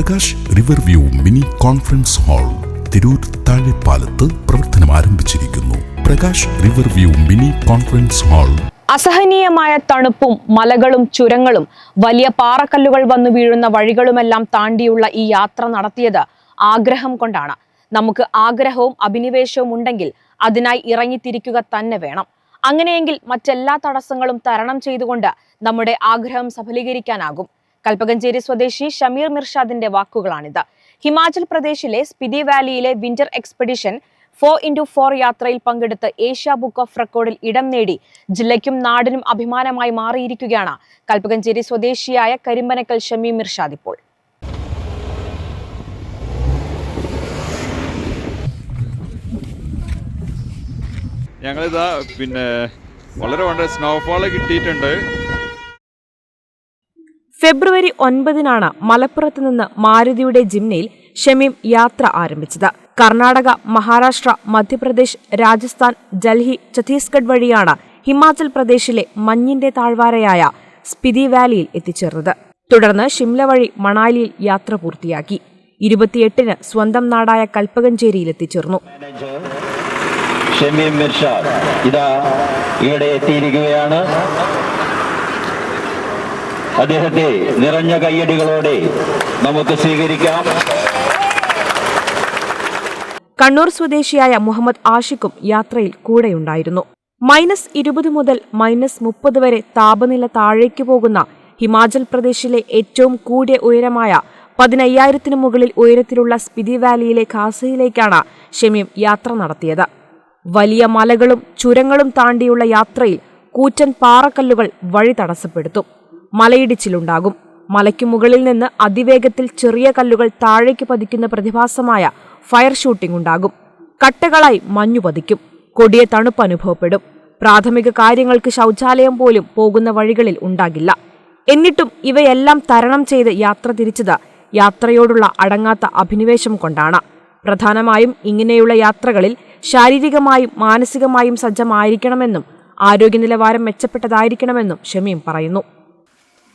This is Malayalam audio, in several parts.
Prakash river view mini conference hall Tirur താഴെപ്പാലത്ത് പ്രവർത്തനം ആരംഭിച്ചിരിക്കുന്നു. Prakash river view mini conference hall അസഹനീയമായ തണുപ്പും മലകളും ചുരങ്ങളും വലിയ പാറക്കല്ലുകൾ വന്നു വീഴുന്ന വഴികളുമെല്ലാം താണ്ടിയുള്ള ഈ യാത്ര നടത്തിയത് ആഗ്രഹം കൊണ്ടാണ്. നമുക്ക് ആഗ്രഹവും അഭിനിവേശവും ഉണ്ടെങ്കിൽ അതിനായി ഇറങ്ങിത്തിരിക്കുക തന്നെ വേണം. അങ്ങനെയെങ്കിൽ മറ്റെല്ലാ തടസ്സങ്ങളും തരണം ചെയ്തുകൊണ്ട് നമ്മുടെ ആഗ്രഹം സഫലീകരിക്കാനാകും. കൽപ്പകഞ്ചേരി സ്വദേശി ഷമീർ മിർഷാദിന്റെ വാക്കുകളാണിത്. ഹിമാചൽ പ്രദേശിലെ Spiti വാലിയിലെ winter expedition four into four യാത്രയിൽ പങ്കെടുത്ത് ഏഷ്യ ബുക്ക് ഓഫ് റെക്കോർഡിൽ ഇടം നേടി. ജില്ലയ്ക്കും നാടിനും അഭിമാനമായി മാറിയിരിക്കുകയാണ് കൽപ്പകഞ്ചേരി സ്വദേശിയായ കരിമ്പനക്കൽ ഷമീർ മിർഷാദ് ഇപ്പോൾ. ഞങ്ങളിതാ പിന്നെ വളരെ വളരെ സ്നോഫോൾ കിട്ടിയിട്ടുണ്ട്. ഫെബ്രുവരി ഒൻപതിനാണ് മലപ്പുറത്ത് നിന്ന് മാരുതിയുടെ ജിംനയിൽ ഷമീം യാത്ര ആരംഭിച്ചത്. കർണാടക മഹാരാഷ്ട്ര മധ്യപ്രദേശ് രാജസ്ഥാൻ ഡൽഹി ഛത്തീസ്ഗഡ് വഴിയാണ് ഹിമാചൽ പ്രദേശിലെ മഞ്ഞിന്റെ താഴ്വാരയായ സ്പിതി വാലിയിൽ എത്തിച്ചേർന്നത്. തുടർന്ന് ഷിംല വഴി മണാലിയിൽ യാത്ര പൂർത്തിയാക്കി. ഇരുപത്തിയെട്ടിന് സ്വന്തം നാടായ കൽപ്പകഞ്ചേരിയിൽ എത്തിച്ചേർന്നു. ഇതാ ഇവിടെ എത്തിയിരിക്കുകയാണ്. അദ്ദേഹത്തെ നിറഞ്ഞ കയ്യടികളോടെ നമുക്ക് സ്വീകരിക്കാം. കണ്ണൂർ സ്വദേശിയായ മുഹമ്മദ് ആഷിഖും യാത്രയിൽ കൂടെയുണ്ടായിരുന്നു. മൈനസ് ഇരുപത് മുതൽ മൈനസ് മുപ്പത് വരെ താപനില താഴേക്ക് പോകുന്ന ഹിമാചൽ പ്രദേശിലെ ഏറ്റവും കൂടിയ ഉയരമായ പതിനയ്യായിരത്തിനു മുകളിൽ ഉയരത്തിലുള്ള സ്പിതി വാലിയിലെ ഖാസയിലേക്കാണ് ഷമീം യാത്ര നടത്തിയത്. വലിയ മലകളും ചുരങ്ങളും താണ്ടിയുള്ള യാത്രയിൽ കൂറ്റൻ പാറക്കല്ലുകൾ വഴി തടസ്സപ്പെടുത്തും മലയിടിച്ചിലുണ്ടാകും. മലയ്ക്കു മുകളിൽ നിന്ന് അതിവേഗത്തിൽ ചെറിയ കല്ലുകൾ താഴേക്ക് പതിക്കുന്ന പ്രതിഭാസമായ ഫയർ ഷൂട്ടിംഗ് ഉണ്ടാകും. കട്ടകളായി മഞ്ഞു പതിക്കും. കൊടിയ തണുപ്പ് അനുഭവപ്പെടും. പ്രാഥമിക കാര്യങ്ങൾക്ക് ശൗചാലയം പോലും പോകുന്ന വഴികളിൽ ഉണ്ടാകില്ല. എന്നിട്ടും ഇവയെല്ലാം തരണം ചെയ്ത് യാത്ര തിരിച്ചത് യാത്രയോടുള്ള അടങ്ങാത്ത അഭിനിവേശം കൊണ്ടാണ്. പ്രധാനമായും ഇങ്ങനെയുള്ള യാത്രകളിൽ ശാരീരികമായും മാനസികമായും സജ്ജമായിരിക്കണമെന്നും ആരോഗ്യനിലവാരം മെച്ചപ്പെട്ടതായിരിക്കണമെന്നും ഷമീം പറയുന്നു.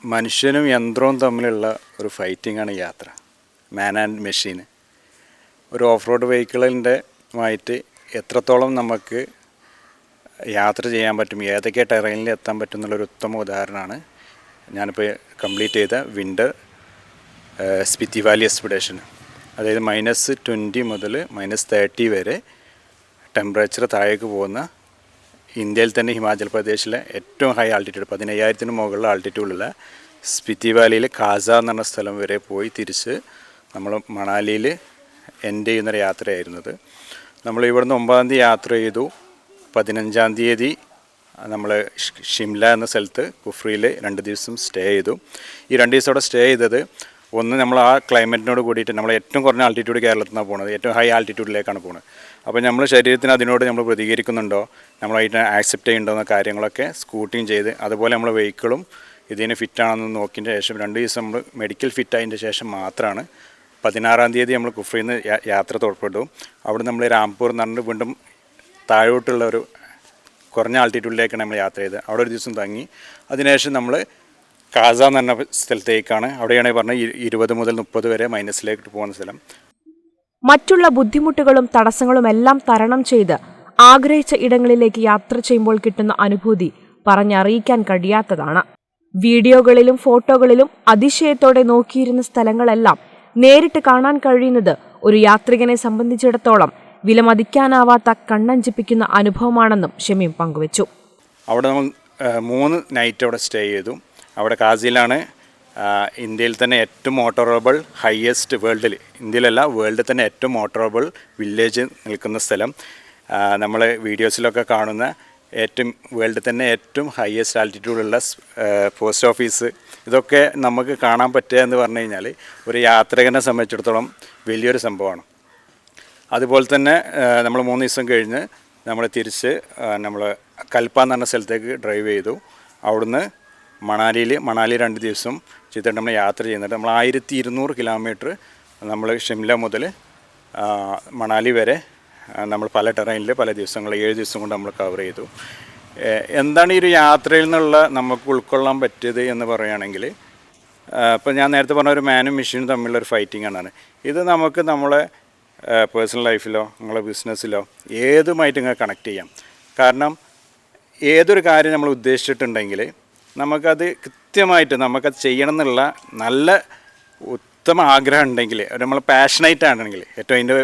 മനുഷ്യനും യന്ത്രവും തമ്മിലുള്ള ഒരു ഫൈറ്റിംഗ് ആണ് യാത്ര. മാൻ ആൻഡ് മെഷീൻ ഒരു ഓഫ് റോഡ് വെഹിക്കിളിന്റെ ആയിട്ട് എത്രത്തോളം നമുക്ക് യാത്ര ചെയ്യാൻ പറ്റും ഏതൊക്കെ ടെറൈനിൽ എത്താൻ പറ്റും എന്നുള്ളൊരു ഉത്തമ ഉദാഹരണമാണ് ഞാനിപ്പോൾ കംപ്ലീറ്റ് ചെയ്ത വിന്റർ സ്പിത്തി വാലി എക്സ്പിഡേഷൻ അതായത് മൈനസ് ട്വന്റി മുതൽ മൈനസ് തേർട്ടി വരെ ടെമ്പറേച്ചർ താഴേക്ക് പോകുന്ന ഇന്ത്യയിൽ തന്നെ ഹിമാചൽ പ്രദേശിലെ ഏറ്റവും ഹൈ ആൾട്ടിറ്റ്യൂഡ് പതിനയ്യായിരത്തിന് മുകളിലെ ആൾട്ടിറ്റ്യൂഡുള്ള സ്പിറ്റി വാലിയിലെ കാസ എന്ന് പറഞ്ഞ സ്ഥലം വരെ പോയി തിരിച്ച് നമ്മൾ മണാലിയിൽ എൻഡ് ചെയ്യുന്നൊരു യാത്രയായിരുന്നത്. നമ്മൾ ഇവിടുന്ന് ഒമ്പതാം തീയതി യാത്ര ചെയ്തു. പതിനഞ്ചാം തീയതി നമ്മൾ ഷിംല എന്ന സ്ഥലത്ത് കുഫ്രിയിൽ രണ്ട് ദിവസം സ്റ്റേ ചെയ്തു. ഈ രണ്ട് ദിവസം അവിടെ സ്റ്റേ ചെയ്തത് ഒന്ന് നമ്മൾ ആ ക്ലൈമറ്റിനോട് കൂടിയിട്ട് നമ്മൾ ഏറ്റവും കുറഞ്ഞ ആൾട്ടിറ്റ്യൂഡ് കേരളത്തിൽ നിന്നാണ് പോകുന്നത് ഏറ്റവും ഹൈ ആൾട്ടിറ്റ്യൂഡിലേക്കാണ് പോകുന്നത് അപ്പോൾ നമ്മൾ ശരീരത്തിന് അതിനോട് നമ്മൾ പ്രതികരിക്കുന്നുണ്ടോ? നമ്മളായിട്ട് ആക്സെപ്റ്റ് ചെയ്യുന്നുണ്ടോ എന്ന കാര്യങ്ങളൊക്കെ സ്കൂട്ടിങ് ചെയ്ത് അതുപോലെ നമ്മൾ വെഹിക്കിളും ഇതിന് ഫിറ്റാണെന്ന് നോക്കിയതിന്റെ ശേഷം രണ്ട് ദിവസം നമ്മൾ മെഡിക്കൽ ഫിറ്റ് ആയതിന്റെ ശേഷം മാത്രമാണ് പതിനാറാം തീയതി നമ്മൾ കുഫ്രിയിൽ നിന്ന് യാത്ര പുറപ്പെട്ടു അവിടെ നമ്മൾ രാംപൂർ എന്ന് പറഞ്ഞിട്ട് വീണ്ടും താഴോട്ടുള്ള ഒരു കുറഞ്ഞ ആൾട്ടിറ്റ്യൂഡിലേക്കാണ് നമ്മൾ യാത്ര ചെയ്തത്. അവിടെ ഒരു ദിവസം തങ്ങി. അതിനുശേഷം നമ്മൾ കാസ എന്ന് പറഞ്ഞ സ്ഥലത്തേക്കാണ്. അവിടെയാണ് പറഞ്ഞ ഇരുപത് മുതൽ മുപ്പത് വരെ മൈനസിലേക്ക് പോകുന്ന സ്ഥലം. മറ്റുള്ള ബുദ്ധിമുട്ടുകളും തടസ്സങ്ങളും എല്ലാം തരണം ചെയ്ത് ആഗ്രഹിച്ച ഇടങ്ങളിലേക്ക് യാത്ര ചെയ്യുമ്പോൾ കിട്ടുന്ന അനുഭൂതി പറഞ്ഞറിയിക്കാൻ കഴിയാത്തതാണ്. വീഡിയോകളിലും ഫോട്ടോകളിലും അതിശയത്തോടെ നോക്കിയിരുന്ന സ്ഥലങ്ങളെല്ലാം നേരിട്ട് കാണാൻ കഴിയുന്നത് ഒരു യാത്രികനെ സംബന്ധിച്ചിടത്തോളം വിലമതിക്കാനാവാത്ത കണ്ണഞ്ചിപ്പിക്കുന്ന അനുഭവമാണെന്നും ഷമീം പങ്കുവച്ചു. അവിടെ നമ്മൾ മൂന്ന് നൈറ്റ് അവിടെ സ്റ്റേ ചെയ്തു. അവിടെ കാസിയിലാണ് ഇന്ത്യയിൽ തന്നെ ഏറ്റവും മോട്ടോറബിൾ ഹയസ്റ്റ് വേൾഡിൽ ഇന്ത്യയിലല്ല വേൾഡിൽ തന്നെ ഏറ്റവും മോട്ടോറബിൾ വില്ലേജ് നിൽക്കുന്ന സ്ഥലം. നമ്മൾ വീഡിയോസിലൊക്കെ കാണുന്ന ഏറ്റവും വേൾഡിൽ തന്നെ ഏറ്റവും ഹയസ്റ്റ് ആൾട്ടിറ്റ്യൂഡുള്ള പോസ്റ്റ് ഓഫീസ് ഇതൊക്കെ നമുക്ക് കാണാൻ പറ്റുക എന്ന് പറഞ്ഞു കഴിഞ്ഞാൽ ഒരു യാത്രികനെ സംബന്ധിച്ചിടത്തോളം വലിയൊരു സംഭവമാണ്. അതുപോലെ തന്നെ നമ്മൾ മൂന്ന് ദിവസം കഴിഞ്ഞ് നമ്മൾ തിരിച്ച് നമ്മൾ കൽപ്പ എന്ന് പറഞ്ഞ സ്ഥലത്തേക്ക് ഡ്രൈവ് ചെയ്തു. അവിടുന്ന് മണാലിയിൽ മണാലി രണ്ട് ദിവസം ചെയ്തിട്ട് നമ്മൾ യാത്ര ചെയ്യുന്നുണ്ട്. നമ്മൾ ആയിരത്തി ഇരുന്നൂറ് കിലോമീറ്റർ നമ്മൾ ഷിംല മുതൽ മണാലി വരെ നമ്മൾ പല ടെറൈനിൽ പല ദിവസങ്ങൾ ഏഴ് ദിവസം കൊണ്ട് നമ്മൾ കവർ ചെയ്തു. എന്താണ് ഈ ഒരു യാത്രയിൽ നിന്നുള്ള നമുക്ക് ഉൾക്കൊള്ളാൻ പറ്റിയത് എന്ന് പറയുകയാണെങ്കിൽ ഇപ്പോൾ ഞാൻ നേരത്തെ പറഞ്ഞ ഒരു മാനും മെഷീനും തമ്മിലുള്ള ഒരു ഫൈറ്റിംഗ് ആണ് ഇത് നമുക്ക് നമ്മളെ പേഴ്സണൽ ലൈഫിലോ നമ്മളെ ബിസിനസ്സിലോ ഏതുമായിട്ട് ഇങ്ങനെ കണക്ട് ചെയ്യാം? കാരണം ഏതൊരു കാര്യം നമ്മൾ ഉദ്ദേശിച്ചിട്ടുണ്ടെങ്കിൽ നമുക്കത് കൃത്യമായിട്ട് നമുക്കത് ചെയ്യണം എന്നുള്ള നല്ല ഉത്തമ ആഗ്രഹം ഉണ്ടെങ്കിൽ നമ്മൾ പാഷനേറ്റ് ആണെങ്കിൽ ഏറ്റവും അതിന്റെ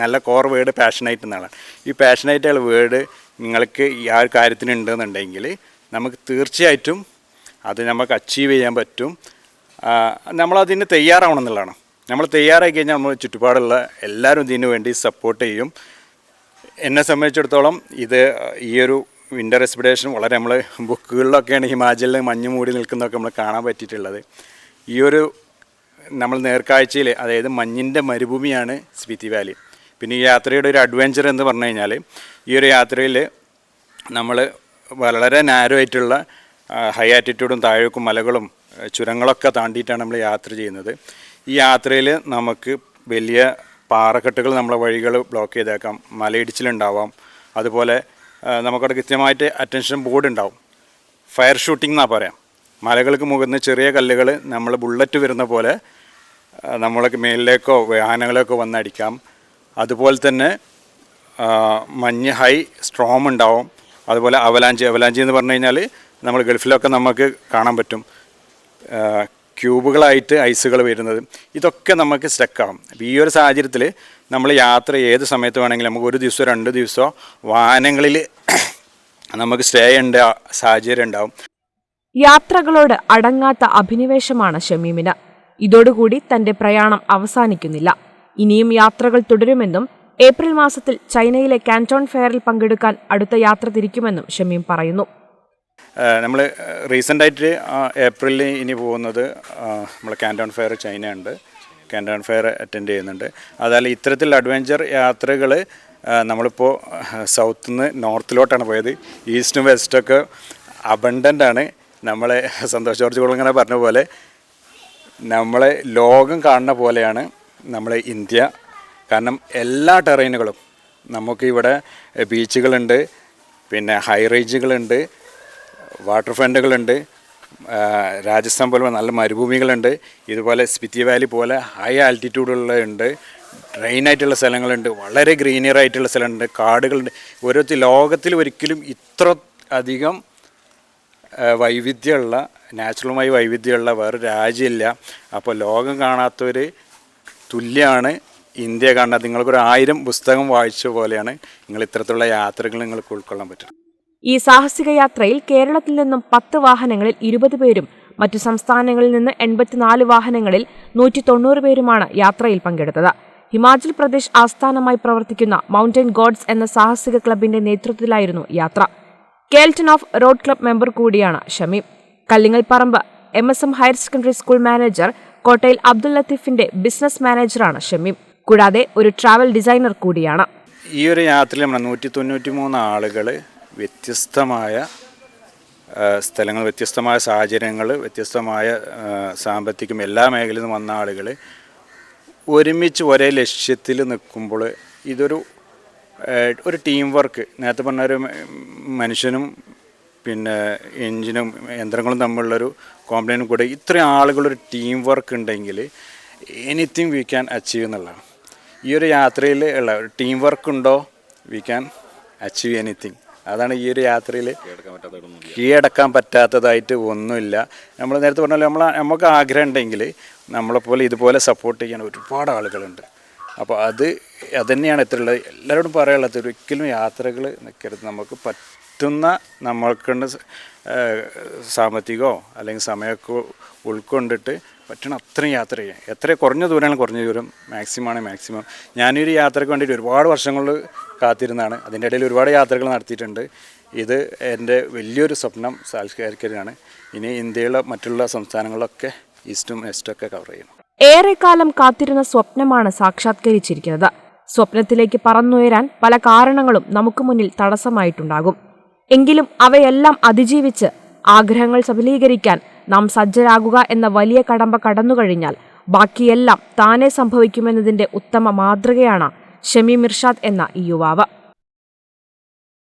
നല്ല കോർ വേർഡ് പാഷനൈറ്റ് എന്നാണ്. ഈ പാഷനൈറ്റ് ആയുള്ള വേർഡ് നിങ്ങൾക്ക് ഈ ആ ഒരു കാര്യത്തിന് ഉണ്ടെന്നുണ്ടെങ്കിൽ നമുക്ക് തീർച്ചയായിട്ടും അത് നമുക്ക് അച്ചീവ് ചെയ്യാൻ പറ്റും. നമ്മളതിന് തയ്യാറാവണം എന്നുള്ളതാണ്. നമ്മൾ തയ്യാറായി കഴിഞ്ഞാൽ നമ്മൾ ചുറ്റുപാടുള്ള എല്ലാവരും ഇതിനു വേണ്ടി സപ്പോർട്ട് ചെയ്യും. എന്നെ സംബന്ധിച്ചിടത്തോളം ഇത് ഈയൊരു വിന്റർ എക്സ്പിഡേഷൻ വളരെ നമ്മൾ ബുക്കുകളിലൊക്കെയാണ് ഹിമാചലിൽ മഞ്ഞ് മൂടി നിൽക്കുന്നതൊക്കെ നമ്മൾ കാണാൻ പറ്റിയിട്ടുള്ളത്. ഈ ഒരു നമ്മൾ നേർക്കാഴ്ചയിൽ അതായത് മഞ്ഞിന്റെ മരുഭൂമിയാണ് സ്പിതി വാലി. പിന്നെ ഈ യാത്രയുടെ ഒരു അഡ്വഞ്ചർ എന്ന് പറഞ്ഞു കഴിഞ്ഞാൽ ഈ ഒരു യാത്രയിൽ നമ്മൾ വളരെ നാരോ ആയിട്ടുള്ള ഹൈ ആറ്റിറ്റ്യൂഡും താഴേക്കും മലകളും ചുരങ്ങളൊക്കെ താണ്ടിയിട്ടാണ് നമ്മൾ യാത്ര ചെയ്യുന്നത്. ഈ യാത്രയിൽ നമുക്ക് വലിയ പാറക്കെട്ടുകൾ നമ്മളെ വഴികൾ ബ്ലോക്ക് ചെയ്തേക്കാം മലയിടിച്ചിലുണ്ടാവാം. അതുപോലെ നമുക്കവിടെ കൃത്യമായിട്ട് അറ്റൻഷൻ ബോർഡ് ഉണ്ടാവും. ഫയർ ഷൂട്ടിംഗ് എന്നാ പറയാം. മലകൾക്ക് മുകളിൽ ചെറിയ കല്ലുകൾ നമ്മൾ ബുള്ളറ്റ് വരുന്ന പോലെ നമ്മൾക്ക് മേലിലേക്കോ വാഹനങ്ങളിലേക്കോ വന്നടിക്കാം അതുപോലെ തന്നെ മഞ്ഞ് ഹൈ സ്ട്രോം ഉണ്ടാവും. അതുപോലെ അവലാഞ്ചി അവലാഞ്ചി എന്ന് പറഞ്ഞു കഴിഞ്ഞാൽ നമ്മൾ ഗൾഫിലൊക്കെ നമുക്ക് കാണാൻ പറ്റും. ക്യൂബുകളായിട്ട് ഐസുകൾ വരുന്നത്. ഇതൊക്കെ നമുക്ക് സ്റ്റക്കാവും അപ്പോൾ ഈ ഒരു സാഹചര്യത്തിൽ നമ്മൾ യാത്ര ഏത് സമയത്ത് വേണമെങ്കിലും നമുക്ക് ഒരു ദിവസമോ രണ്ട് ദിവസമോ വാഹനങ്ങളിൽ നമുക്ക് സ്റ്റേ ചെയ്യേണ്ട സാഹചര്യം ഉണ്ടാവും. യാത്രകളോട് അടങ്ങാത്ത അഭിനിവേശമാണ് ഷമീമിന്. ഇതോടുകൂടി തന്റെ പ്രയാണം അവസാനിക്കുന്നില്ല. ഇനിയും യാത്രകൾ തുടരുമെന്നും ഏപ്രിൽ മാസത്തിൽ ചൈനയിലെ കാന്റോൺ ഫെയറിൽ പങ്കെടുക്കാൻ അടുത്ത യാത്ര തിരിക്കുമെന്നും ഷമീം പറയുന്നു. നമ്മൾ റീസെന്റായിട്ട് ഏപ്രിലിൽ ഇനി പോകുന്നത് നമ്മൾ കാന്റോൺ ഫെയർ ചൈന ഉണ്ട് കാന്റോൺ ഫെയർ അറ്റൻഡ് ചെയ്യുന്നുണ്ട്. അതായത് ഇത്തരത്തിൽ അഡ്വഞ്ചർ യാത്രകൾ നമ്മളിപ്പോൾ സൗത്തിൽ നിന്ന് നോർത്തിലോട്ടാണ് പോയത്. ഈസ്റ്റും വെസ്റ്റൊക്കെ ആണ്. നമ്മളെ സന്തോഷ് ജോർജ് കുളങ്ങനെ പറഞ്ഞ പോലെ നമ്മളെ ലോകം കാണുന്ന പോലെയാണ് നമ്മളെ ഇന്ത്യ. കാരണം എല്ലാ ടെറൈനുകളും നമുക്കിവിടെ ബീച്ചുകളുണ്ട് പിന്നെ ഹൈ റേഞ്ചുകളുണ്ട് വാട്ടർ ഫ്രണ്ടുകളുണ്ട്. രാജസ്ഥാൻ പോലെ നല്ല മരുഭൂമികളുണ്ട്. ഇതുപോലെ സ്പിറ്റി വാലി പോലെ ഹൈ ആൾട്ടിറ്റ്യൂഡുള്ളതുണ്ട് ഡ്രെയിനായിട്ടുള്ള സ്ഥലങ്ങളുണ്ട്. വളരെ ഗ്രീനിയർ ആയിട്ടുള്ള സ്ഥലമുണ്ട്. കാടുകളുണ്ട്. ഓരോരുത്തർ ലോകത്തിൽ ഒരിക്കലും ഇത്ര അധികം വൈവിധ്യമുള്ള നാച്ചുറലുമായി വൈവിധ്യമുള്ള വേറെ രാജ്യമില്ല. അപ്പോൾ ലോകം കാണാത്തവർ തുല്യമാണ് ഇന്ത്യ കാണുന്നത് നിങ്ങൾക്കൊരു ആയിരം പുസ്തകം വായിച്ച പോലെയാണ്. നിങ്ങൾ ഇത്തരത്തിലുള്ള യാത്രകൾ നിങ്ങൾക്ക് ഉൾക്കൊള്ളാൻ പറ്റും ഈ സാഹസിക യാത്രയിൽ കേരളത്തിൽ നിന്നും പത്ത് വാഹനങ്ങളിൽ ഇരുപത് പേരും മറ്റു സംസ്ഥാനങ്ങളിൽ നിന്ന് എൺപത്തിനാല് വാഹനങ്ങളിൽ നൂറ്റി തൊണ്ണൂറ് പേരുമാണ് യാത്രയിൽ പങ്കെടുത്തത്. ഹിമാചൽ പ്രദേശ് ആസ്ഥാനമായി പ്രവർത്തിക്കുന്ന മൗണ്ടൻ ഗോഡ്സ് എന്ന സാഹസിക ക്ലബിന്റെ നേതൃത്വത്തിലായിരുന്നു യാത്ര. Kelton off road club member കൂടിയാണ് Shameem. Kallingalparamba M S M higher secondary school manager കോട്ടയിൽ അബ്ദുൽ ലത്തീഫിന്റെ ബിസിനസ് മാനേജറാണ് ഷമീം. കൂടാതെ ഒരു ട്രാവൽ ഡിസൈനർ കൂടിയാണ്. ഈ ഒരു യാത്രയിൽ നമ്മൾ നൂറ്റി തൊണ്ണൂറ്റി മൂന്ന് ആളുകൾ വ്യത്യസ്തമായ സ്ഥലങ്ങൾ വ്യത്യസ്തമായ സാഹചര്യങ്ങൾ വ്യത്യസ്തമായ സാമ്പത്തികം എല്ലാ മേഖലയിൽ നിന്ന് വന്ന ആളുകൾ ഒരുമിച്ച് ഒരേ ലക്ഷ്യത്തിൽ നിൽക്കുമ്പോൾ ഇതൊരു ഒരു ടീം വർക്ക് നേരത്തെ പറഞ്ഞ ഒരു മനുഷ്യനും പിന്നെ എഞ്ചിനും യന്ത്രങ്ങളും തമ്മിലുള്ളൊരു കോംപ്ലൈനും കൂടെ ഇത്രയും ആളുകളൊരു ടീം വർക്ക് ഉണ്ടെങ്കിൽ എനിത്തിങ് വി ക്യാൻ അച്ചീവ് എന്നുള്ളതാണ്. ഈ ഒരു യാത്രയിൽ ഉള്ള ടീം വർക്ക് ഉണ്ടോ? വി ക്യാൻ അച്ചീവ് എനിത്തിങ് അതാണ് ഈ ഒരു യാത്രയിൽ കീഴടക്കാൻ പറ്റാത്തതായിട്ട് ഒന്നുമില്ല. നമ്മൾ നേരത്തെ പറഞ്ഞാലും നമ്മൾ നമുക്ക് ആഗ്രഹം ഉണ്ടെങ്കിൽ നമ്മളെപ്പോലെ ഇതുപോലെ സപ്പോർട്ട് ചെയ്യാൻ ഒരുപാട് ആളുകളുണ്ട്. അപ്പോൾ അത് അതുതന്നെയാണ് ഇത്രയുള്ളത് എല്ലാവരോടും പറയാനുള്ളത് ഒരിക്കലും യാത്രകൾ നിൽക്കരുത് നമുക്ക് പറ്റുന്ന നമ്മൾക്കുണ്ട് സാമ്പത്തികമോ അല്ലെങ്കിൽ സമയമൊക്കെ ഉൾക്കൊണ്ടിട്ട് പറ്റണ അത്രയും യാത്ര ചെയ്യാം. എത്ര കുറഞ്ഞ ദൂരമാണ് കുറഞ്ഞ ദൂരം? മാക്സിമം ആണ് മാക്സിമം ഞാനൊരു യാത്രയ്ക്ക് വേണ്ടിയിട്ട് ഒരുപാട് വർഷങ്ങൾ കാത്തിരുന്നതാണ് അതിന്റെ ഇടയിൽ ഒരുപാട് യാത്രകൾ നടത്തിയിട്ടുണ്ട്. ഇത് എന്റെ വലിയൊരു സ്വപ്നം സാക്ഷാത്കരിക്കാനാണ് ഇനി ഇന്ത്യയിലെ മറ്റുള്ള സംസ്ഥാനങ്ങളിലൊക്കെ ഈസ്റ്റും വെസ്റ്റൊക്കെ കവർ ചെയ്യണം ഏറെക്കാലം കാത്തിരുന്ന സ്വപ്നമാണ് സാക്ഷാത്കരിച്ചിരിക്കുന്നത്. സ്വപ്നത്തിലേക്ക് പറന്നുയരാൻ പല കാരണങ്ങളും നമുക്ക് മുന്നിൽ തടസ്സമായിട്ടുണ്ടാകും. എങ്കിലും അവയെല്ലാം അതിജീവിച്ച് ആഗ്രഹങ്ങൾ സഫലീകരിക്കാൻ നാം സജ്ജരാകുക എന്ന വലിയ കടമ്പ കടന്നുകഴിഞ്ഞാൽ ബാക്കിയെല്ലാം താനെ സംഭവിക്കുമെന്നതിന്റെ ഉത്തമ മാതൃകയാണ് ഷമി മിർഷാദ് എന്ന ഈ യുവാവ്.